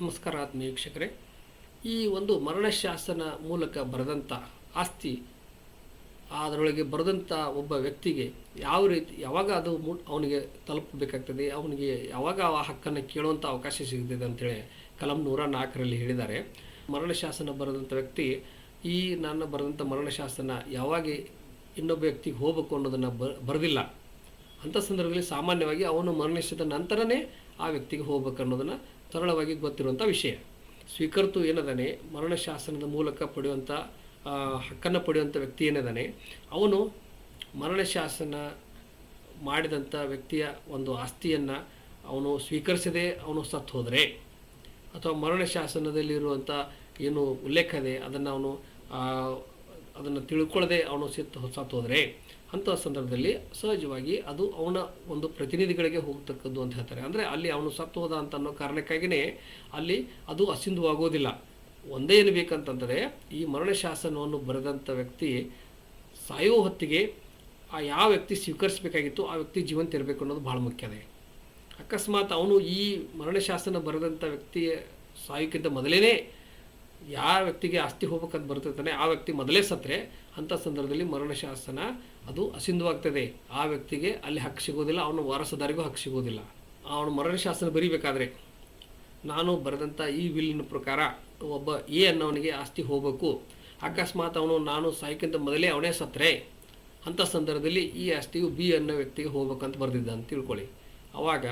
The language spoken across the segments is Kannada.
ನಮಸ್ಕಾರ ಆತ್ಮ ವೀಕ್ಷಕರೇ. ಈ ಒಂದು ಮರಣಶಾಸನ ಮೂಲಕ ಬರೆದಂಥ ಆಸ್ತಿ, ಅದರೊಳಗೆ ಬರೆದಂಥ ಒಬ್ಬ ವ್ಯಕ್ತಿಗೆ ಯಾವ ರೀತಿ, ಯಾವಾಗ ಅದು ಅವನಿಗೆ ತಲುಪಬೇಕಾಗ್ತದೆ, ಅವನಿಗೆ ಯಾವಾಗ ಆ ಹಕ್ಕನ್ನು ಕೇಳುವಂಥ ಅವಕಾಶ ಸಿಗ್ತದೆ ಅಂತೇಳಿ ಕಲಂ ನೂರ ನಾಲ್ಕರಲ್ಲಿ ಹೇಳಿದ್ದಾರೆ. ಮರಣಶಾಸನ ಬರೆದಂಥ ವ್ಯಕ್ತಿ, ಈ ನನ್ನ ಬರೆದಂಥ ಮರಣಶಾಸನ ಯಾವಾಗ ಇನ್ನೊಬ್ಬ ವ್ಯಕ್ತಿಗೆ ಹೋಗಬೇಕು ಅನ್ನೋದನ್ನು ಬರೆದಿಲ್ಲ. ಅಂಥ ಸಂದರ್ಭದಲ್ಲಿ ಸಾಮಾನ್ಯವಾಗಿ ಅವನು ಮರಣಿಸಿದ ನಂತರನೇ ಆ ವ್ಯಕ್ತಿಗೆ ಹೋಗ್ಬೇಕು ಅನ್ನೋದನ್ನು ಸರಳವಾಗಿ ಗೊತ್ತಿರುವಂಥ ವಿಷಯ. ಸ್ವೀಕರ್ತು ಏನದಾನೆ? ಮರಣಶಾಸನದ ಮೂಲಕ ಪಡೆಯುವಂಥ ಹಕ್ಕನ್ನು ಪಡೆಯುವಂಥ ವ್ಯಕ್ತಿ ಏನದಾನೆ? ಅವನು ಮರಣಶಾಸನ ಮಾಡಿದಂಥ ವ್ಯಕ್ತಿಯ ಒಂದು ಆಸ್ತಿಯನ್ನು ಅವನು ಸ್ವೀಕರಿಸದೆ ಅವನು ಸತ್ತು ಹೋದರೆ, ಅಥವಾ ಮರಣಶಾಸನದಲ್ಲಿರುವಂಥ ಏನು ಉಲ್ಲೇಖ ಇದೆ, ಅದನ್ನು ಅವನು ಅದನ್ನು ತಿಳ್ಕೊಳ್ಳದೆ ಅವನು ಸಿತ್ತು ಹೋದರೆ ಅಂಥ ಸಂದರ್ಭದಲ್ಲಿ ಸಹಜವಾಗಿ ಅದು ಅವನ ಒಂದು ಪ್ರತಿನಿಧಿಗಳಿಗೆ ಹೋಗ್ತಕ್ಕದ್ದು ಅಂತ ಹೇಳ್ತಾರೆ. ಅಂದರೆ ಅಲ್ಲಿ ಅವನು ಸತ್ತು ಹೋದ ಅಂತ ಅನ್ನೋ ಕಾರಣಕ್ಕಾಗಿಯೇ ಅಲ್ಲಿ ಅದು ಅಸಿಂಧುವಾಗೋದಿಲ್ಲ ಒಂದೇ ಏನು ಬೇಕಂತಂದರೆ ಈ ಮರಣ ಶಾಸನವನ್ನು ಬರೆದಂಥ ವ್ಯಕ್ತಿ ಸಾಯೋ ಹೊತ್ತಿಗೆ ಆ ಯಾವ ವ್ಯಕ್ತಿ ಸ್ವೀಕರಿಸಬೇಕಾಗಿತ್ತು ಆ ವ್ಯಕ್ತಿ ಜೀವಂತ ಇರಬೇಕು ಅನ್ನೋದು ಭಾಳ ಮುಖ್ಯ ಇದೆ ಅಕಸ್ಮಾತ್ ಅವನು ಈ ಮರಣ ಶಾಸನ ಬರೆದಂಥ ವ್ಯಕ್ತಿಯ ಸಾಯೋಕ್ಕಿಂತ ಮೊದಲೇ ಯಾವ ವ್ಯಕ್ತಿಗೆ ಆಸ್ತಿ ಹೋಗ್ಬೇಕಂತ ಬರ್ತಿರ್ತಾನೆ ಆ ವ್ಯಕ್ತಿ ಮೊದಲೇ ಸತ್ತರೆ ಅಂಥ ಸಂದರ್ಭದಲ್ಲಿ ಮರಣಶಾಸನ ಅದು ಅಸಿಂಧುವಾಗ್ತದೆ. ಆ ವ್ಯಕ್ತಿಗೆ ಅಲ್ಲಿ ಹಕ್ಕು ಸಿಗೋದಿಲ್ಲ, ಅವನ ವಾರಸದಾರಿಗೂ ಹಕ್ಕು ಸಿಗೋದಿಲ್ಲ. ಅವನು ಮರಣಶಾಸನ ಬರೀಬೇಕಾದ್ರೆ, ನಾನು ಬರೆದಂಥ ಈ ವಿಲ್ಲಿನ ಪ್ರಕಾರ ಒಬ್ಬ ಎ ಅನ್ನೋವನಿಗೆ ಆಸ್ತಿ ಹೋಗಬೇಕು. ಅಕಸ್ಮಾತ್ ಅವನು, ನಾನು ಸಾಯಕ್ಕಿಂತ ಮೊದಲೇ ಅವನೇ ಸತ್ತರೆ ಅಂಥ ಸಂದರ್ಭದಲ್ಲಿ ಈ ಆಸ್ತಿಯು ಬಿ ಅನ್ನೋ ವ್ಯಕ್ತಿಗೆ ಹೋಗ್ಬೇಕಂತ ಬರೆದಿದ್ದ ಅಂತ ತಿಳ್ಕೊಳ್ಳಿ. ಅವಾಗ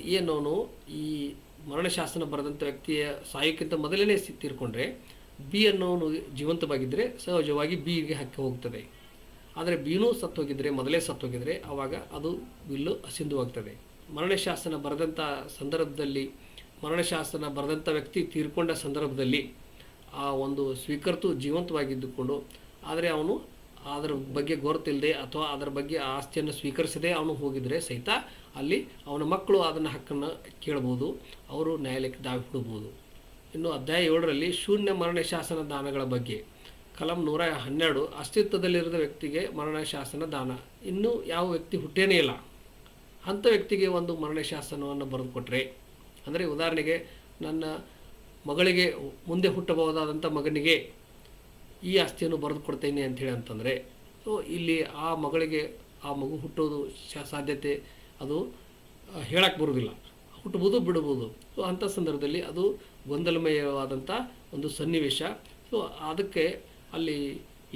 ಏನವನು ಈ ಮರಣಶಾಸನ ಬರೆದಂಥ ವ್ಯಕ್ತಿಯ ಸಹಾಯಕ್ಕಿಂತ ಮೊದಲೇ ತೀರ್ಕೊಂಡ್ರೆ ಬಿ ಅನ್ನೋನು ಜೀವಂತವಾಗಿದ್ದರೆ ಸಹಜವಾಗಿ ಬಿಗೆ ಹಾಕಿ ಹೋಗ್ತದೆ. ಆದರೆ ಬಿನೂ ಸತ್ತೋಗಿದ್ದರೆ ಮೊದಲೇ ಸತ್ತೋಗಿದ್ದರೆ ಆವಾಗ ಅದು ಬಿಲ್ಲು ಅಸಿಂಧುವಾಗ್ತದೆ ಮರಣಶಾಸನ ಬರೆದಂಥ ಸಂದರ್ಭದಲ್ಲಿ, ಮರಣಶಾಸನ ಬರೆದಂಥ ವ್ಯಕ್ತಿ ತೀರ್ಕೊಂಡ ಸಂದರ್ಭದಲ್ಲಿ ಆ ಒಂದು ಸ್ವೀಕರ್ತು ಜೀವಂತವಾಗಿದ್ದುಕೊಂಡು, ಆದರೆ ಅವನು ಅದರ ಬಗ್ಗೆ ಗೊತ್ತಿಲ್ಲದೆ ಅಥವಾ ಅದರ ಬಗ್ಗೆ ಆಸ್ತಿಯನ್ನು ಸ್ವೀಕರಿಸದೆ ಅವನು ಹೋಗಿದರೆ ಸಹಿತ ಅಲ್ಲಿ ಅವನ ಮಕ್ಕಳು ಅದನ್ನು ಹಕ್ಕನ್ನು ಕೇಳ್ಬೋದು, ಅವರು ನ್ಯಾಯಾಲಯಕ್ಕೆ ದಾವಿ ಹೂಡಬಹುದು ಇನ್ನು ಅಧ್ಯಾಯ ಏಳರಲ್ಲಿ ಶೂನ್ಯ ಮರಣ ಶಾಸನ ದಾನಗಳ ಬಗ್ಗೆ. ಕಲಂ ನೂರ ಹನ್ನೆರಡು, ಅಸ್ತಿತ್ವದಲ್ಲಿರದ ವ್ಯಕ್ತಿಗೆ ಮರಣ ಶಾಸನ ದಾನ. ಇನ್ನೂ ಯಾವ ವ್ಯಕ್ತಿ ಹುಟ್ಟೇನೇ ಇಲ್ಲ. ಅಂಥ ವ್ಯಕ್ತಿಗೆ ಒಂದು ಮರಣ ಶಾಸನವನ್ನು ಬರೆದು ಕೊಟ್ಟರೆ ಅಂದರೆ ಉದಾಹರಣೆಗೆ, ನನ್ನ ಮಗಳಿಗೆ ಮುಂದೆ ಹುಟ್ಟಬಹುದಾದಂಥ ಮಗನಿಗೆ ಈ ಆಸ್ತಿಯನ್ನು ಬರೆದು ಕೊಡ್ತೇನೆ ಅಂಥೇಳಿ ಅಂತಂದರೆ, ಸೊ ಇಲ್ಲಿ ಆ ಮಗಳಿಗೆ ಆ ಮಗು ಹುಟ್ಟೋದು ಸಾಧ್ಯತೆ ಅದು ಹೇಳಕ್ಕೆ ಬರೋದಿಲ್ಲ ಹುಟ್ಟಬೋದು ಬಿಡ್ಬೋದು ಸೊ ಅಂಥ ಸಂದರ್ಭದಲ್ಲಿ ಅದು ಗೊಂದಲಮಯವಾದಂಥ ಒಂದು ಸನ್ನಿವೇಶ. ಸೊ ಅದಕ್ಕೆ ಅಲ್ಲಿ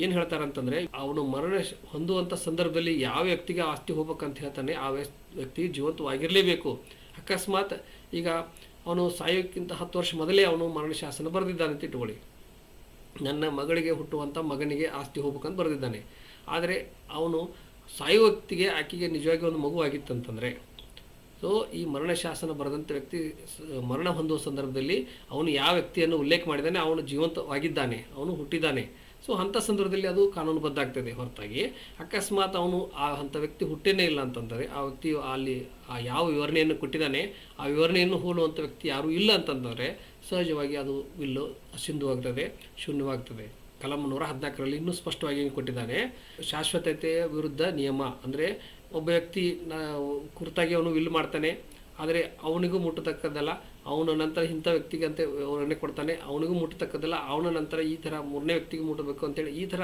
ಏನು ಹೇಳ್ತಾರೆ ಅಂತಂದರೆ ಅವನು ಮರಣ ಹೊಂದುವಂಥ ಸಂದರ್ಭದಲ್ಲಿ ಯಾವ ವ್ಯಕ್ತಿಗೆ ಆಸ್ತಿ ಹೋಗ್ಬೇಕಂತ ಹೇಳ್ತಾನೆ, ಆ ವ್ಯಕ್ತಿ ಜೀವಂತವಾಗಿರಲೇಬೇಕು. ಅಕಸ್ಮಾತ್ ಈಗ ಅವನು ಸಾಯೋಕ್ಕಿಂತ ಹತ್ತು ವರ್ಷ ಮೊದಲೇ ಅವನು ಮರಣ ಶಾಸನ ಬರೆದಿದ್ದಾನೆ ಅಂತ ಇಟ್ಕೊಳ್ಳಿ. ನನ್ನ ಮಗಳಿಗೆ ಹುಟ್ಟುವಂಥ ಮಗನಿಗೆ ಆಸ್ತಿ ಹೋಗ್ಬೇಕಂತ ಬರೆದಿದ್ದಾನೆ. ಆದರೆ ಅವನು ಸಾಯುವ ವ್ಯಕ್ತಿಗೆ ಆಕೆಗೆ ನಿಜವಾಗಿ ಒಂದು ಮಗು ಆಗಿತ್ತಂತಂದರೆ ಸೊ ಈ ಮರಣ ಶಾಸನ ಬರೆದಂಥ ವ್ಯಕ್ತಿ ಮರಣ ಹೊಂದುವ ಸಂದರ್ಭದಲ್ಲಿ ಅವನು ಯಾವ ವ್ಯಕ್ತಿಯನ್ನು ಉಲ್ಲೇಖ ಮಾಡಿದ್ದಾನೆ, ಅವನು ಜೀವಂತವಾಗಿದ್ದಾನೆ, ಅವನು ಹುಟ್ಟಿದ್ದಾನೆ. ಸೊ ಅಂಥ ಸಂದರ್ಭದಲ್ಲಿ ಅದು ಕಾನೂನುಬದ್ಧ ಆಗ್ತದೆ ಹೊರತಾಗಿ ಅಕಸ್ಮಾತ್ ಅವನು ಆ ಅಂಥ ವ್ಯಕ್ತಿ ಹುಟ್ಟೇನೇ ಇಲ್ಲ ಅಂತಂದರೆ, ಆ ವ್ಯಕ್ತಿಯು ಅಲ್ಲಿ ಆ ಯಾವ ವಿವರಣೆಯನ್ನು ಕೊಟ್ಟಿದ್ದಾನೆ, ಆ ವಿವರಣೆಯನ್ನು ಹೋಲುವಂಥ ವ್ಯಕ್ತಿ ಯಾರೂ ಇಲ್ಲ ಅಂತಂದರೆ ಸಹಜವಾಗಿ ಅದು ವಿಲ್ಲು ಸಿಂಧುವಾಗ್ತದೆ, ಶೂನ್ಯವಾಗ್ತದೆ. ಕಲಂ ನೂರ ಹದಿನಾಲ್ಕರಲ್ಲಿ ಇನ್ನೂ ಸ್ಪಷ್ಟವಾಗಿ ಕೊಟ್ಟಿದ್ದಾನೆ. ಶಾಶ್ವತತೆಯ ವಿರುದ್ಧ ನಿಯಮ, ಅಂದರೆ ಒಬ್ಬ ವ್ಯಕ್ತಿ ಕುರ್ತಾಗಿ ಅವನು ವಿಲ್ ಮಾಡ್ತಾನೆ, ಆದರೆ ಅವನಿಗೂ ಮುಟ್ಟತಕ್ಕದ್ದಲ್ಲ, ಅವನ ನಂತರ ಇಂಥ ವ್ಯಕ್ತಿಗೆ ಅಂತ ವಿವರಣೆ ಕೊಡ್ತಾನೆ, ಅವನಿಗೂ ಮುಟ್ಟತಕ್ಕದ್ದಲ್ಲ, ಅವನ ನಂತರ ಈ ಥರ ಮೂರನೇ ವ್ಯಕ್ತಿಗೆ ಮುಟ್ಟಬೇಕು ಅಂತೇಳಿ, ಈ ಥರ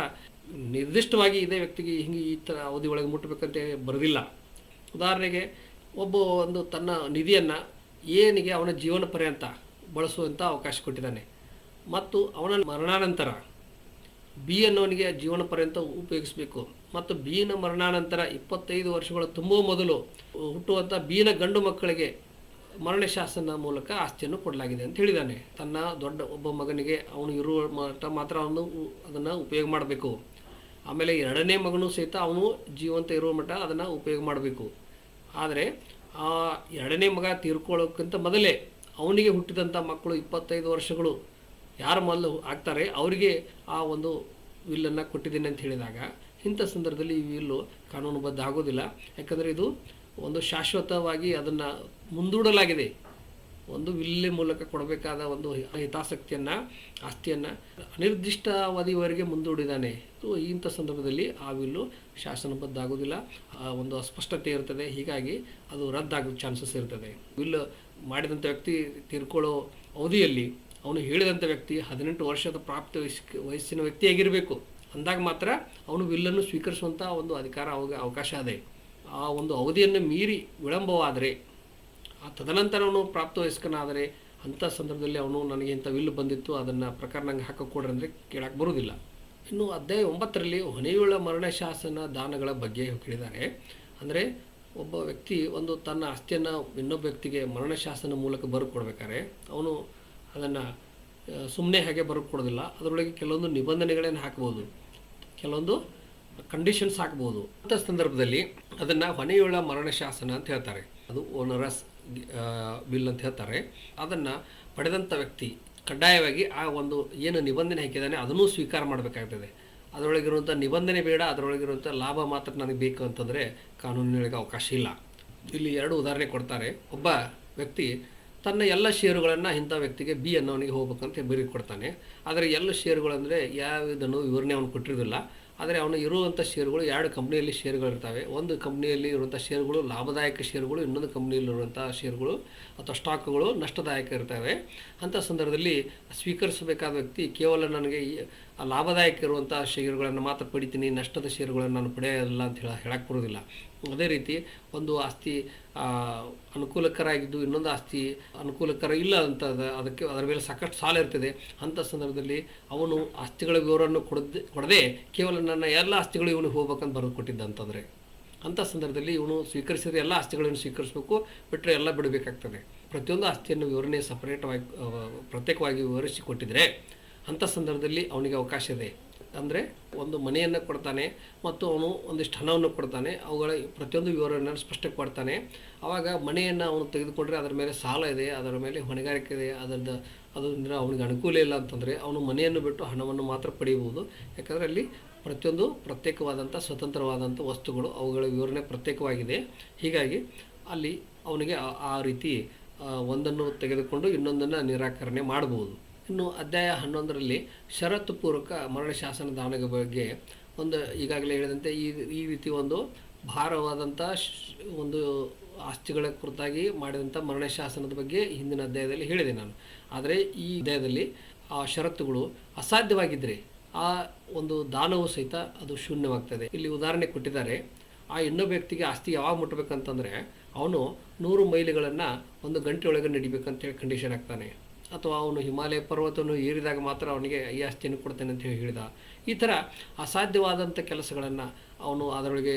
ನಿರ್ದಿಷ್ಟವಾಗಿ ಇದೇ ವ್ಯಕ್ತಿಗೆ ಹಿಂಗೆ ಈ ಥರ ಅವಧಿ ಒಳಗೆ ಮುಟ್ಟಬೇಕಂತೇಳಿ ಬರೋದಿಲ್ಲ. ಉದಾಹರಣೆಗೆ, ಒಬ್ಬ ಒಂದು ತನ್ನ ನಿಧಿಯನ್ನು ಏನಿಗೆ ಅವನ ಜೀವನ ಪರ್ಯಂತ ಬಳಸುವಂಥ ಅವಕಾಶ ಕೊಟ್ಟಿದ್ದಾನೆ. ಮತ್ತು ಅವನ ಮರಣಾನಂತರ ಬಿ ಅನ್ನೋನಿಗೆ ಜೀವನ ಪರ್ಯಂತ ಉಪಯೋಗಿಸಬೇಕು. ಮತ್ತು ಬಿನ ಮರಣಾನಂತರ ಇಪ್ಪತ್ತೈದು ವರ್ಷಗಳ ತುಂಬುವ ಮೊದಲು ಹುಟ್ಟುವಂಥ ಬಿನ ಗಂಡು ಮಕ್ಕಳಿಗೆ ಮರಣ ಶಾಸನ ಮೂಲಕ ಆಸ್ತಿಯನ್ನು ಕೊಡಲಾಗಿದೆ ಅಂತ ಹೇಳಿದ್ದಾನೆ. ತನ್ನ ದೊಡ್ಡ ಒಬ್ಬ ಮಗನಿಗೆ ಅವನು ಇರುವ ಮಟ್ಟ ಮಾತ್ರ ಅವನು ಅದನ್ನು ಉಪಯೋಗ ಮಾಡಬೇಕು. ಆಮೇಲೆ ಎರಡನೇ ಮಗನೂ ಸಹಿತ ಅವನು ಜೀವಂತ ಇರುವ ಮಟ್ಟ ಅದನ್ನು ಉಪಯೋಗ ಮಾಡಬೇಕು. ಆದರೆ ಆ ಎರಡನೇ ಮಗ ತೀರ್ಕೊಳ್ಳೋಕ್ಕಿಂತ ಮೊದಲೇ ಅವನಿಗೆ ಹುಟ್ಟಿದಂಥ ಮಕ್ಕಳು ಇಪ್ಪತ್ತೈದು ವರ್ಷಗಳು ಯಾರು ಮೊದಲು ಆಗ್ತಾರೆ, ಅವರಿಗೆ ಆ ಒಂದು ವಿಲ್ಲನ್ನು ಕೊಟ್ಟಿದ್ದೀನಿ ಅಂತ ಹೇಳಿದಾಗ, ಇಂಥ ಸಂದರ್ಭದಲ್ಲಿ ಈ ವಿಲ್ಲು ಕಾನೂನುಬದ್ಧ ಆಗೋದಿಲ್ಲ. ಯಾಕಂದರೆ ಇದು ಒಂದು ಶಾಶ್ವತವಾಗಿ ಅದನ್ನು ಮುಂದೂಡಲಾಗಿದೆ. ಒಂದು ವಿಲ್ಲೆ ಮೂಲಕ ಕೊಡಬೇಕಾದ ಒಂದು ಹಿತಾಸಕ್ತಿಯನ್ನು, ಆಸ್ತಿಯನ್ನು ಅನಿರ್ದಿಷ್ಟಾವಧಿವರೆಗೆ ಮುಂದೂಡಿದ್ದಾನೆ. ಸೊ, ಇಂಥ ಸಂದರ್ಭದಲ್ಲಿ ಆ ವಿಲ್ಲು ಶಾಸನಬದ್ಧ ಆಗೋದಿಲ್ಲ. ಒಂದು ಅಸ್ಪಷ್ಟತೆ ಇರ್ತದೆ. ಹೀಗಾಗಿ ಅದು ರದ್ದಾಗೋ ಚಾನ್ಸಸ್ ಇರ್ತದೆ. ವಿಲ್ ಮಾಡಿದಂಥ ವ್ಯಕ್ತಿ ತೀರ್ಕೊಳ್ಳೋ ಅವಧಿಯಲ್ಲಿ ಅವನು ಹೇಳಿದಂಥ ವ್ಯಕ್ತಿ ಹದಿನೆಂಟು ವರ್ಷದ ಪ್ರಾಪ್ತ ವಯಸ್ಕ ವಯಸ್ಸಿನ ವ್ಯಕ್ತಿಯಾಗಿರಬೇಕು ಅಂದಾಗ ಮಾತ್ರ ಅವನು ವಿಲ್ಲನ್ನು ಸ್ವೀಕರಿಸುವಂಥ ಒಂದು ಅಧಿಕಾರ ಅವಾಗ ಅವಕಾಶ ಇದೆ ಆ ಒಂದು ಅವಧಿಯನ್ನು ಮೀರಿ ವಿಳಂಬವಾದರೆ, ಆ ತದನಂತರ ಅವನು ಪ್ರಾಪ್ತ ವಯಸ್ಕನಾದರೆ ಅಂಥ ಸಂದರ್ಭದಲ್ಲಿ ಅವನು ನನಗೆ ಇಂಥ ವಿಲ್ ಬಂದಿತ್ತು, ಅದನ್ನು ಪ್ರಕಾರ ನಂಗೆ ಹಾಕಿಕೊಡ್ರಿ ಅಂದರೆ ಕೇಳಕ್ಕೆ ಬರುವುದಿಲ್ಲ. ಇನ್ನು ಅಧ್ಯಾಯ ಒಂಬತ್ತರಲ್ಲಿ ಹೊನೆಯುಳ್ಳ ಮರಣ ಶಾಸನ ದಾನಗಳ ಬಗ್ಗೆ ಕೇಳಿದ್ದಾರೆ ಅಂದರೆ ಒಬ್ಬ ವ್ಯಕ್ತಿ ಒಂದು ತನ್ನ ಆಸ್ತಿಯನ್ನು ಇನ್ನೊಬ್ಬ ವ್ಯಕ್ತಿಗೆ ಮರಣ ಶಾಸನ ಮೂಲಕ ಬರ್ಕೊಡ್ಬೇಕಾದ್ರೆ ಅವನು ಅದನ್ನು ಸುಮ್ಮನೆ ಹಾಗೆ ಬರ್ಕೊಡೋದಿಲ್ಲ ಅದರೊಳಗೆ ಕೆಲವೊಂದು ನಿಬಂಧನೆಗಳನ್ನು ಹಾಕ್ಬೋದು. ಕೆಲವೊಂದು ಕಂಡೀಷನ್ಸ್ ಹಾಕ್ಬೋದು. ಅಂಥ ಸಂದರ್ಭದಲ್ಲಿ ಅದನ್ನು ಹೊನೆಯುಳ್ಳ ಮರಣ ಶಾಸನ ಅಂತ ಹೇಳ್ತಾರೆ. ಅದು ಓನರಸ್ ಬಿಲ್ ಅಂತ ಹೇಳ್ತಾರೆ. ಅದನ್ನು ಪಡೆದಂಥ ವ್ಯಕ್ತಿ ಕಡ್ಡಾಯವಾಗಿ ಆ ಒಂದು ಏನು ನಿಬಂಧನೆ ಹಾಕಿದ್ದಾನೆ ಅದನ್ನೂ ಸ್ವೀಕಾರ ಮಾಡಬೇಕಾಗ್ತದೆ. ಅದರೊಳಗಿರುವಂಥ ನಿಬಂಧನೆ ಬೇಡ ಅದರೊಳಗಿರುವಂಥ ಲಾಭ ಮಾತ್ರ ನನಗೆ ಬೇಕು ಅಂತಂದರೆ ಕಾನೂನಿನೊಳಗೆ ಅವಕಾಶ ಇಲ್ಲ. ಇಲ್ಲಿ ಎರಡು ಉದಾಹರಣೆ ಕೊಡ್ತಾರೆ. ಒಬ್ಬ ವ್ಯಕ್ತಿ ತನ್ನ ಎಲ್ಲ ಷೇರುಗಳನ್ನು ಇಂಥ ವ್ಯಕ್ತಿಗೆ ಬಿ ಅನ್ನೋನಿಗೆ ಹೋಗ್ಬೇಕಂತ ಬರೀ ಕೊಡ್ತಾನೆ. ಆದರೆ ಎಲ್ಲ ಷೇರುಗಳಂದರೆ ಯಾವುದನ್ನು ವಿವರಣೆ ಅವನು ಕೊಟ್ಟಿರೋದಿಲ್ಲ ಆದರೆ ಅವನು ಇರುವಂಥ ಷೇರುಗಳು ಎರಡು ಕಂಪ್ನಿಯಲ್ಲಿ ಷೇರುಗಳಿರ್ತವೆ ಒಂದು ಕಂಪ್ನಿಯಲ್ಲಿ ಇರುವಂಥ ಷೇರುಗಳು ಲಾಭದಾಯಕ ಷೇರುಗಳು ಇನ್ನೊಂದು ಕಂಪ್ನಿಯಲ್ಲಿರುವಂಥ ಷೇರುಗಳು ಅಥವಾ ಸ್ಟಾಕ್ಗಳು ನಷ್ಟದಾಯಕ ಇರ್ತವೆ. ಅಂಥ ಸಂದರ್ಭದಲ್ಲಿ ಸ್ವೀಕರಿಸಬೇಕಾದ ವ್ಯಕ್ತಿ ಕೇವಲ ನನಗೆ ಲಾಭದಾಯಕ ಇರುವಂಥ ಷೇರುಗಳನ್ನು ಮಾತ್ರ ಪಡಿತೀನಿ, ನಷ್ಟದ ಷೇರುಗಳನ್ನು ನಾನು ಪಡೆಯಲ್ಲ ಅಂತ ಹೇಳಿ ಹೇಳಕ್ಕೆ ಬರೋದಿಲ್ಲ ಅದೇ ರೀತಿ ಒಂದು ಆಸ್ತಿ ಅನುಕೂಲಕರ ಆಗಿದ್ದು ಇನ್ನೊಂದು ಆಸ್ತಿ ಅನುಕೂಲಕರ ಇಲ್ಲ ಅಂತ ಅದ- ಅದಕ್ಕೆ ಅದರ ಮೇಲೆ ಸಾಕಷ್ಟು ಸಾಲ ಇರ್ತದೆ. ಅಂಥ ಸಂದರ್ಭದಲ್ಲಿ ಅವನು ಆಸ್ತಿಗಳ ವಿವರವನ್ನು ಕೊಡದೆ ಕೊಡದೆ ಕೇವಲ ನನ್ನ ಎಲ್ಲ ಆಸ್ತಿಗಳು ಇವನಿಗೆ ಹೋಗ್ಬೇಕಂತ ಬರೆದು ಕೊಟ್ಟಿದ್ದ ಅಂತಂದರೆ ಅಂಥ ಸಂದರ್ಭದಲ್ಲಿ ಇವನು ಸ್ವೀಕರಿಸಿದ ಎಲ್ಲ ಆಸ್ತಿಗಳನ್ನು ಸ್ವೀಕರಿಸಬೇಕು ಬಿಟ್ಟರೆ ಎಲ್ಲ ಬಿಡಬೇಕಾಗ್ತದೆ. ಪ್ರತಿಯೊಂದು ಆಸ್ತಿಯನ್ನು ವಿವರಣೆ ಸಪರೇಟವಾಗಿ ಆ, ಪ್ರತ್ಯೇಕವಾಗಿ ವಿವರಿಸಿ ಕೊಟ್ಟಿದ್ರೆ ಅಂಥ ಸಂದರ್ಭದಲ್ಲಿ ಅವನಿಗೆ ಅವಕಾಶ ಇದೆ. ಅಂದರೆ ಒಂದು ಮನೆಯನ್ನು ಕೊಡ್ತಾನೆ ಮತ್ತು ಅವನು ಒಂದಿಷ್ಟು ಹಣವನ್ನು ಕೊಡ್ತಾನೆ. ಅವುಗಳ ಪ್ರತಿಯೊಂದು ವಿವರವನ್ನು ಸ್ಪಷ್ಟಕ್ಕೆ ಕೊಡ್ತಾನೆ. ಆವಾಗ ಮನೆಯನ್ನು ಅವನು ತೆಗೆದುಕೊಂಡ್ರೆ ಅದರ ಮೇಲೆ ಸಾಲ ಇದೆ, ಅದರ ಮೇಲೆ ಹೊಣೆಗಾರಿಕೆ ಇದೆ, ಅದರಿಂದ ಅದರಿಂದ ಅವನಿಗೆ ಅನುಕೂಲ ಇಲ್ಲ ಅಂತಂದರೆ ಅವನು ಮನೆಯನ್ನು ಬಿಟ್ಟು ಹಣವನ್ನು ಮಾತ್ರ ಪಡೆಯಬಹುದು ಯಾಕಂದರೆ ಅಲ್ಲಿ ಪ್ರತಿಯೊಂದು ಪ್ರತ್ಯೇಕವಾದಂಥ ಸ್ವತಂತ್ರವಾದಂಥ ವಸ್ತುಗಳು ಅವುಗಳ ವಿವರಣೆ ಪ್ರತ್ಯೇಕವಾಗಿದೆ. ಹೀಗಾಗಿ ಅಲ್ಲಿ ಅವನಿಗೆ ಆ ರೀತಿ ಒಂದನ್ನು ತೆಗೆದುಕೊಂಡು ಇನ್ನೊಂದನ್ನು ನಿರಾಕರಣೆ ಮಾಡಬಹುದು. ಇನ್ನು ಅಧ್ಯಾಯ ಹನ್ನೊಂದರಲ್ಲಿ ಷರತ್ತು ಪೂರ್ವಕ ಮರಣ ಶಾಸನ ದಾನದ ಬಗ್ಗೆ ಒಂದು ಈಗಾಗಲೇ ಹೇಳಿದಂತೆ ಈ ಈ ರೀತಿ ಒಂದು ಭಾರವಾದಂಥ ಒಂದು ಆಸ್ತಿಗಳ ಕುರಿತಾಗಿ ಮಾಡಿದಂಥ ಮರಣ ಶಾಸನದ ಬಗ್ಗೆ ಹಿಂದಿನ ಅಧ್ಯಾಯದಲ್ಲಿ ಹೇಳಿದೆ ನಾನು. ಆದರೆ ಈ ಅಧ್ಯಾಯದಲ್ಲಿ ಆ ಷರತ್ತುಗಳು ಅಸಾಧ್ಯವಾಗಿದ್ದರೆ ಆ ಒಂದು ದಾನವು ಸಹಿತ ಅದು ಶೂನ್ಯವಾಗ್ತದೆ. ಇಲ್ಲಿ ಉದಾಹರಣೆ ಕೊಟ್ಟಿದ್ದಾರೆ. ಆ ಇನ್ನೊಬ್ಬ ವ್ಯಕ್ತಿಗೆ ಆಸ್ತಿ ಯಾವಾಗ ಮುಟ್ಟಬೇಕಂತಂದರೆ ಅವನು ನೂರು ಮೈಲಿಗಳನ್ನು ಒಂದು ಗಂಟೆಯೊಳಗೆ ನಡಿಬೇಕಂತೇಳಿ ಕಂಡೀಷನ್ ಆಗ್ತಾನೆ. ಅಥವಾ ಅವನು ಹಿಮಾಲಯ ಪರ್ವತವನ್ನು ಏರಿದಾಗ ಮಾತ್ರ ಅವನಿಗೆ ಈ ಆಸ್ತಿಯನ್ನು ಕೊಡ್ತೇನೆ ಅಂತ ಹೇಳಿ ಹೇಳಿದ. ಈ ಥರ ಅಸಾಧ್ಯವಾದಂಥ ಕೆಲಸಗಳನ್ನು ಅವನು ಅದರೊಳಗೆ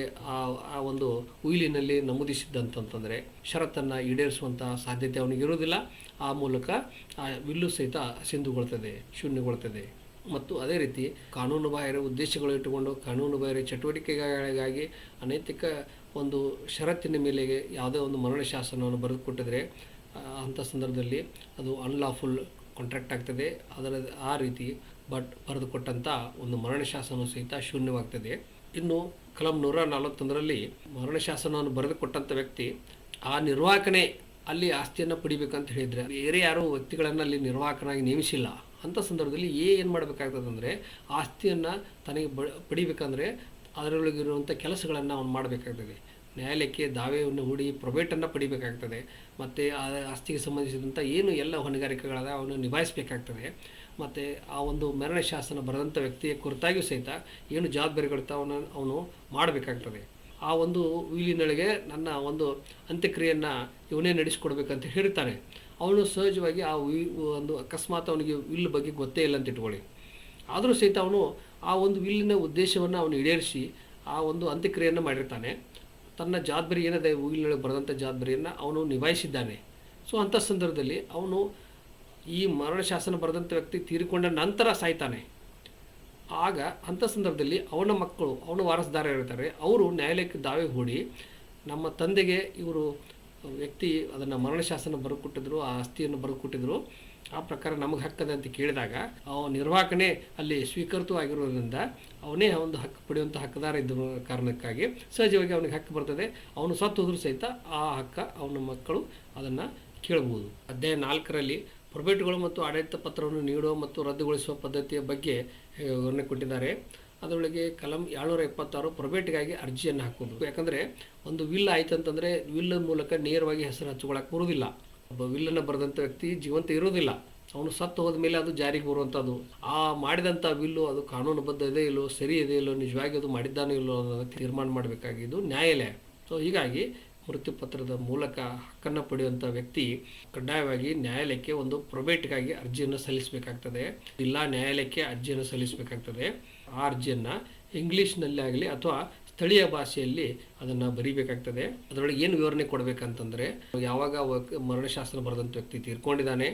ಆ ಒಂದು ಉಯಿಲಿನಲ್ಲಿ ನಮೂದಿಸಿದ್ದಂತಂತಂದರೆ ಷರತ್ತನ್ನು ಈಡೇರಿಸುವಂಥ ಸಾಧ್ಯತೆ ಅವನಿಗೆ ಇರುವುದಿಲ್ಲ. ಆ ಮೂಲಕ ಆ ವಿಲ್ಲು ಸಹಿತ ಸಿಂಧುಗೊಳ್ತದೆ, ಶೂನ್ಯಗೊಳ್ತದೆ. ಮತ್ತು ಅದೇ ರೀತಿ ಕಾನೂನು ಬಾಹಿರ ಉದ್ದೇಶಗಳು ಇಟ್ಟುಕೊಂಡು ಕಾನೂನು ಬಾಹಿರ ಚಟುವಟಿಕೆಗಳಿಗಾಗಿ ಅನೈತಿಕ ಒಂದು ಷರತ್ತಿನ ಮೇಲೆಗೆ ಯಾವುದೇ ಒಂದು ಮರಣ ಶಾಸನವನ್ನು ಬರೆದುಕೊಟ್ಟಿದ್ರೆ ಅಂಥ ಸಂದರ್ಭದಲ್ಲಿ ಅದು ಅನ್ಲಾಫುಲ್ ಕಾಂಟ್ರಾಕ್ಟ್ ಆಗ್ತದೆ. ಅದರ ಆ ರೀತಿ ಬಟ್ ಬರೆದುಕೊಟ್ಟಂಥ ಒಂದು ಮರಣ ಶಾಸನ ಸಹಿತ ಶೂನ್ಯವಾಗ್ತದೆ. ಇನ್ನು ಕಲಂ ನೂರ ನಲವತ್ತೊಂದರಲ್ಲಿ ಮರಣ ಶಾಸನವನ್ನು ಬರೆದುಕೊಟ್ಟಂಥ ವ್ಯಕ್ತಿ, ಆ ನಿರ್ವಾಹಕನೇ ಅಲ್ಲಿ ಆಸ್ತಿಯನ್ನು ಪಡಿಬೇಕಂತ ಹೇಳಿದರೆ, ಬೇರೆ ಯಾರೂ ವ್ಯಕ್ತಿಗಳನ್ನು ಅಲ್ಲಿ ನಿರ್ವಾಹಕನಾಗಿ ನೇಮಿಸಿಲ್ಲ. ಅಂಥ ಸಂದರ್ಭದಲ್ಲಿ ಏನು ಮಾಡಬೇಕಾಗ್ತದೆ ಅಂದರೆ, ಆಸ್ತಿಯನ್ನು ತನಗೆ ಬ, ಪಡಿಬೇಕಂದ್ರೆ ಅದರೊಳಗಿರುವಂಥ ಕೆಲಸಗಳನ್ನು ಅವನು ಮಾಡಬೇಕಾಗ್ತದೆ. ನ್ಯಾಯಾಲಯಕ್ಕೆ ದಾವೆಯನ್ನು ಹೂಡಿ ಪ್ರೊಬೇಟನ್ನು ಪಡಿಬೇಕಾಗ್ತದೆ. ಮತ್ತು ಆ ಆಸ್ತಿಗೆ ಸಂಬಂಧಿಸಿದಂಥ ಏನು ಎಲ್ಲ ಹೊಣೆಗಾರಿಕೆಗಳಾದ ಅವನು ನಿಭಾಯಿಸಬೇಕಾಗ್ತದೆ. ಮತ್ತು ಆ ಒಂದು ಮರಣ ಶಾಸನ ಬರೆದಂಥ ವ್ಯಕ್ತಿಯ ಕುರಿತಾಗಿಯೂ ಸಹಿತ ಏನು ಜವಾಬ್ದಾರಿಗಳಿರ್ತಾವ ಅವನು ಅವನು ಮಾಡಬೇಕಾಗ್ತದೆ. ಆ ಒಂದು ವೀಲಿನೊಳಗೆ ನನ್ನ ಒಂದು ಅಂತ್ಯಕ್ರಿಯೆಯನ್ನು ಇವನೇ ನಡೆಸಿಕೊಡ್ಬೇಕಂತ ಹೇಳ್ತಾನೆ ಅವನು ಸಹಜವಾಗಿ ಆ ವಿ ಒಂದು ಅಕಸ್ಮಾತ್ ಅವನಿಗೆ ವಿಲ್ ಬಗ್ಗೆ ಗೊತ್ತೇ ಇಲ್ಲ ಅಂತ ಇಟ್ಕೊಳ್ಳಿ. ಆದರೂ ಸಹಿತ ಅವನು ಆ ಒಂದು ವಿಲ್ಲಿನ ಉದ್ದೇಶವನ್ನು ಅವನು ಈಡೇರಿಸಿ ಆ ಒಂದು ಅಂತ್ಯಕ್ರಿಯೆಯನ್ನು ಮಾಡಿರ್ತಾನೆ. ತನ್ನ ಜವಾಬ್ದಾರಿ ಏನಿದೆ ಉಗಿಲಿನೊಳಗೆ ಬರೆದಂಥ ಜವಾಬ್ದಾರಿಯನ್ನು ಅವನು ನಿಭಾಯಿಸಿದ್ದಾನೆ. ಸೊ ಅಂಥ ಸಂದರ್ಭದಲ್ಲಿ ಅವನು ಈ ಮರಣ ಶಾಸನ ಬರೆದಂಥ ವ್ಯಕ್ತಿ ತೀರಿಕೊಂಡ ನಂತರ ಸಾಯ್ತಾನೆ. ಆಗ ಅಂಥ ಸಂದರ್ಭದಲ್ಲಿ ಅವನ ಮಕ್ಕಳು, ಅವನ ವಾರಸದಾರರಿರ್ತಾರೆ ಅವರು ನ್ಯಾಯಾಲಯಕ್ಕೆ ದಾವೆ ಹೂಡಿ, ನಮ್ಮ ತಂದೆಗೆ ಇವರು ವ್ಯಕ್ತಿ ಅದನ್ನು ಮರಣ ಶಾಸನ ಬರೆದುಕೊಟ್ಟಿದ್ರು ಆ ಆಸ್ತಿಯನ್ನು ಬರೆದುಕೊಟ್ಟಿದ್ರು ಆ ಪ್ರಕಾರ ನಮಗೆ ಹಕ್ಕದ ಅಂತ ಕೇಳಿದಾಗ, ಅವ ನಿರ್ವಾಹಕನೇ ಅಲ್ಲಿ ಆಗಿರೋದ್ರಿಂದ ಅವನೇ ಒಂದು ಹಕ್ಕು ಪಡೆಯುವಂಥ ಹಕ್ಕದಾರ ಇದ್ದ ಕಾರಣಕ್ಕಾಗಿ ಸಹಜವಾಗಿ ಅವನಿಗೆ ಹಕ್ಕು ಬರ್ತದೆ. ಅವನು ಸತ್ತು ಹೋದ್ರೂ ಸಹಿತ ಆ ಹಕ್ಕ ಅವನ ಮಕ್ಕಳು ಅದನ್ನು ಕೇಳಬಹುದು ಅಧ್ಯಾಯ ನಾಲ್ಕರಲ್ಲಿ ಪ್ರೊಬೇಟ್ಗಳು ಮತ್ತು ಆಡಳಿತ ಪತ್ರವನ್ನು ನೀಡುವ ಮತ್ತು ರದ್ದುಗೊಳಿಸುವ ಪದ್ಧತಿಯ ಬಗ್ಗೆ ವಿವರಣೆ ಕೊಟ್ಟಿದ್ದಾರೆ. ಅದರೊಳಗೆ ಕಲಂ ಏಳ್ನೂರ ಎಪ್ಪತ್ತಾರು ಪ್ರೊಬೇಟ್ಗಾಗಿ ಅರ್ಜಿಯನ್ನು ಹಾಕೋದು. ಯಾಕಂದರೆ ಒಂದು ವಿಲ್ ಆಯ್ತು ಅಂತಂದರೆ ವಿಲ್ ಮೂಲಕ ನೇರವಾಗಿ ಹೆಸರು ಹಚ್ಚಿಕೊಳ್ಳೋಕೆ ಬರೋದಿಲ್ಲ ಒಬ್ಬ ವಿಲ್ಲನ್ನು ಬರೆದಂಥ ವ್ಯಕ್ತಿ ಜೀವಂತ ಇರೋದಿಲ್ಲ. ಅವನು ಸತ್ತು ಹೋದ ಮೇಲೆ ಅದು ಜಾರಿಗೆ ಬರುವಂಥದ್ದು. ಆ ಮಾಡಿದಂಥ ವಿಲ್ಲು ಅದು ಕಾನೂನುಬದ್ಧ ಇದೆ ಇಲ್ಲೋ ಸರಿ ಇದೆ ಇಲ್ಲೋ ನಿಜವಾಗಿ ಅದು ಮಾಡಿದ್ದಾನೋ ಇಲ್ಲೋ ಅನ್ನೋದನ್ನು ತೀರ್ಮಾನ ಮಾಡಬೇಕಾಗಿದ್ದು ನ್ಯಾಯಾಲಯ. ಸೊ ಹೀಗಾಗಿ ಮೃತ್ಯುಪತ್ರದ ಮೂಲಕ ಹಕ್ಕನ್ನು ಪಡೆಯುವಂಥ ವ್ಯಕ್ತಿ ಕಡ್ಡಾಯವಾಗಿ ನ್ಯಾಯಾಲಯಕ್ಕೆ ಒಂದು ಪ್ರೊಬೇಟ್ಗಾಗಿ ಅರ್ಜಿಯನ್ನು ಸಲ್ಲಿಸಬೇಕಾಗ್ತದೆ. ಜಿಲ್ಲಾ ನ್ಯಾಯಾಲಯಕ್ಕೆ ಅರ್ಜಿಯನ್ನು ಸಲ್ಲಿಸಬೇಕಾಗ್ತದೆ. ಆ ಅರ್ಜಿಯನ್ನು ಇಂಗ್ಲೀಷ್ನಲ್ಲಿ ಆಗಲಿ ಅಥವಾ ಸ್ಥಳೀಯ ಭಾಷೆಯಲ್ಲಿ ಅದನ್ನು ಬರೀಬೇಕಾಗ್ತದೆ. ಅದರೊಳಗೆ ಏನು ವಿವರಣೆ ಕೊಡಬೇಕಂತಂದರೆ, ಯಾವಾಗ ಮರಣಶಾಸ್ತ್ರ ಬರೆದಂಥ ವ್ಯಕ್ತಿ ತೀರ್ಕೊಂಡಿದ್ದಾನೆ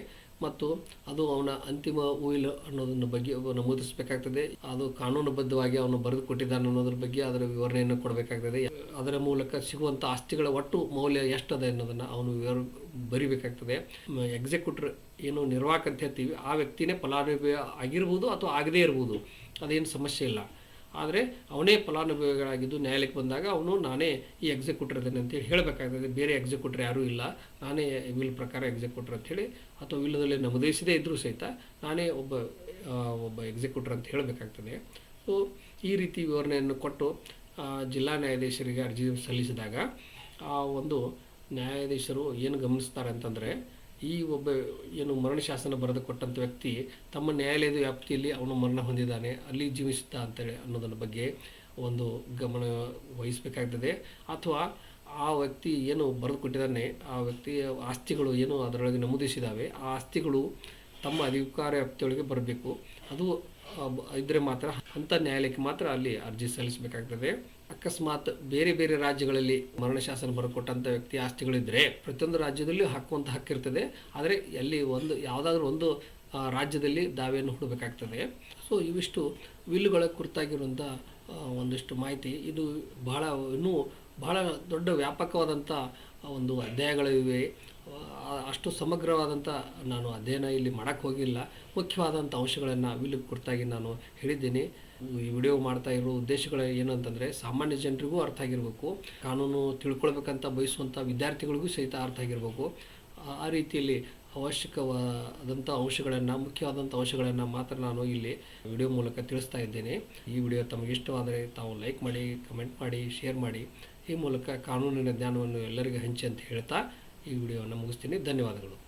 ಮತ್ತು ಅದು ಅವನ ಅಂತಿಮ ಉಯಿಲ್ ಅನ್ನೋದನ್ನ ಬಗ್ಗೆ ನಮೂದಿಸಬೇಕಾಗ್ತದೆ. ಅದು ಕಾನೂನುಬದ್ಧವಾಗಿ ಅವನು ಬರೆದು ಕೊಟ್ಟಿದ್ದಾನೆ ಅನ್ನೋದ್ರ ಬಗ್ಗೆ ಅದರ ವಿವರಣೆಯನ್ನು ಕೊಡಬೇಕಾಗ್ತದೆ. ಅದರ ಮೂಲಕ ಸಿಗುವಂಥ ಆಸ್ತಿಗಳ ಒಟ್ಟು ಮೌಲ್ಯ ಎಷ್ಟದೆ ಅನ್ನೋದನ್ನು ಅವನು ವಿವರ ಬರಿಬೇಕಾಗ್ತದೆ. ಎಕ್ಸಿಕ್ಯೂಟರ್ ಏನು ನಿರ್ವಾಹಕ ಅಂತ ಹೇಳ್ತೀವಿ, ಆ ವ್ಯಕ್ತಿನೇ ಫಲಾನುಭವಿ ಆಗಿರ್ಬೋದು ಅಥವಾ ಆಗದೇ ಇರ್ಬೋದು, ಅದೇನು ಸಮಸ್ಯೆ ಇಲ್ಲ. ಆದರೆ ಅವನೇ ಫಲಾನುಭವಿಗಳಾಗಿದ್ದು ನ್ಯಾಯಾಲಯಕ್ಕೆ ಬಂದಾಗ ಅವನು ನಾನೇ ಈ ಎಕ್ಸಿಕ್ಯೂಟರ್ ಇದ್ದೇನೆ ಅಂತೇಳಿ ಹೇಳಬೇಕಾಗ್ತದೆ. ಬೇರೆ ಎಕ್ಸಿಕ್ಯೂಟರ್ ಯಾರೂ ಇಲ್ಲ. ನಾನೇ ವಿಲ್ ಪ್ರಕಾರ ಎಕ್ಸಿಕ್ಯೂಟರ್ ಅಂಥೇಳಿ ಅಥವಾ ವಿಲ್ಲದಲ್ಲಿ ನಮೂದಿಸದೇ ಇದ್ದರೂ ಸಹಿತ ನಾನೇ ಒಬ್ಬ ಒಬ್ಬ ಎಕ್ಸಿಕ್ಯೂಟರ್ ಅಂತ ಹೇಳಬೇಕಾಗ್ತದೆ. ಸೊ ಈ ರೀತಿ ವಿವರಣೆಯನ್ನು ಕೊಟ್ಟು ಜಿಲ್ಲಾ ನ್ಯಾಯಾಧೀಶರಿಗೆ ಅರ್ಜಿ ಸಲ್ಲಿಸಿದಾಗ, ಆ, ಒಂದು ನ್ಯಾಯಾಧೀಶರು ಏನು ಗಮನಿಸ್ತಾರೆ ಅಂತಂದರೆ ಈ ಒಬ್ಬ ಏನು ಮರಣ ಶಾಸನ ಬರೆದು ಕೊಟ್ಟಂಥ ವ್ಯಕ್ತಿ ತಮ್ಮ ನ್ಯಾಯಾಲಯದ ವ್ಯಾಪ್ತಿಯಲ್ಲಿ ಅವನು ಮರಣ ಹೊಂದಿದ್ದಾನೆ, ಅಲ್ಲಿ ಜೀವಿಸುತ್ತಾ ಅಂತೇಳಿ ಅನ್ನೋದನ್ನ ಬಗ್ಗೆ ಒಂದು ಗಮನ ವಹಿಸಬೇಕಾಗ್ತದೆ. ಅಥವಾ ಆ ವ್ಯಕ್ತಿ ಏನು ಬರೆದು ಕೊಟ್ಟಿದ್ದಾನೆ, ಆ ವ್ಯಕ್ತಿಯ ಆಸ್ತಿಗಳು ಏನು ಅದರೊಳಗೆ ನಮೂದಿಸಿದ್ದಾವೆ, ಆ ಆಸ್ತಿಗಳು ತಮ್ಮ ಅಧಿಕಾರ ವ್ಯಾಪ್ತಿಯೊಳಗೆ ಬರಬೇಕು. ಅದು ಇದ್ದರೆ ಮಾತ್ರ ಅಂಥ ನ್ಯಾಯಾಲಯಕ್ಕೆ ಮಾತ್ರ ಅಲ್ಲಿ ಅರ್ಜಿ ಸಲ್ಲಿಸಬೇಕಾಗ್ತದೆ. ಅಕಸ್ಮಾತ್ ಬೇರೆ ಬೇರೆ ರಾಜ್ಯಗಳಲ್ಲಿ ಮರಣಶಾಸನ ಬರಕೊಟ್ಟಂಥ ವ್ಯಕ್ತಿ ಆಸ್ತಿಗಳಿದ್ದರೆ ಪ್ರತಿಯೊಂದು ರಾಜ್ಯದಲ್ಲೂ ಹಾಕುವಂಥ ಹಕ್ಕಿರ್ತದೆ. ಆದರೆ ಎಲ್ಲಿ ಒಂದು ಯಾವುದಾದ್ರೂ ಒಂದು ರಾಜ್ಯದಲ್ಲಿ ದಾವೆಯನ್ನು ಹೂಡಬೇಕಾಗ್ತದೆ. ಸೊ ಇವಿಷ್ಟು ವಿಲ್ಲುಗಳ ಕುರಿತಾಗಿರುವಂಥ ಒಂದಿಷ್ಟು ಮಾಹಿತಿ. ಇದು ಬಹಳ, ಇನ್ನೂ ಬಹಳ ದೊಡ್ಡ ವ್ಯಾಪಕವಾದಂಥ ಒಂದು ಅಧ್ಯಾಯಗಳಿವೆ ಅಷ್ಟು ಸಮಗ್ರವಾದಂಥ ನಾನು ಅಧ್ಯಯನ ಇಲ್ಲಿ ಮಾಡೋಕ್ಕೆ ಹೋಗಿಲ್ಲ. ಮುಖ್ಯವಾದಂಥ ಅಂಶಗಳನ್ನು ವಿಲ್ಲು ಕುರಿತಾಗಿ ನಾನು ಹೇಳಿದ್ದೀನಿ. ಈ ವಿಡಿಯೋ ಮಾಡ್ತಾ ಇರೋ ಉದ್ದೇಶಗಳು ಏನು ಅಂತಂದರೆ ಸಾಮಾನ್ಯ ಜನರಿಗೂ ಅರ್ಥ ಆಗಿರಬೇಕು, ಕಾನೂನು ತಿಳ್ಕೊಳ್ಬೇಕಂತ ಬಯಸುವಂಥ ವಿದ್ಯಾರ್ಥಿಗಳಿಗೂ ಸಹಿತ ಅರ್ಥ ಆಗಿರಬೇಕು. ಆ- ಆ ರೀತಿಯಲ್ಲಿ ಅವಶ್ಯಕವಾದಂಥ ಅಂಶಗಳನ್ನು ಮುಖ್ಯವಾದಂಥ ಅಂಶಗಳನ್ನು ಮಾತ್ರ ನಾನು ಇಲ್ಲಿ ವಿಡಿಯೋ ಮೂಲಕ ತಿಳಿಸ್ತಾ ಇದ್ದೇನೆ. ಈ ವಿಡಿಯೋ ತಮಗೆ ಇಷ್ಟವಾದರೆ ತಾವು ಲೈಕ್ ಮಾಡಿ, ಕಮೆಂಟ್ ಮಾಡಿ, ಶೇರ್ ಮಾಡಿ. ಈ ಮೂಲಕ ಕಾನೂನಿನ ಜ್ಞಾನವನ್ನು ಎಲ್ಲರಿಗೂ ಹಂಚಿ ಅಂತ ಹೇಳ್ತಾ ಈ ವಿಡಿಯೋವನ್ನು ಮುಗಿಸ್ತೀನಿ. ಧನ್ಯವಾದಗಳು.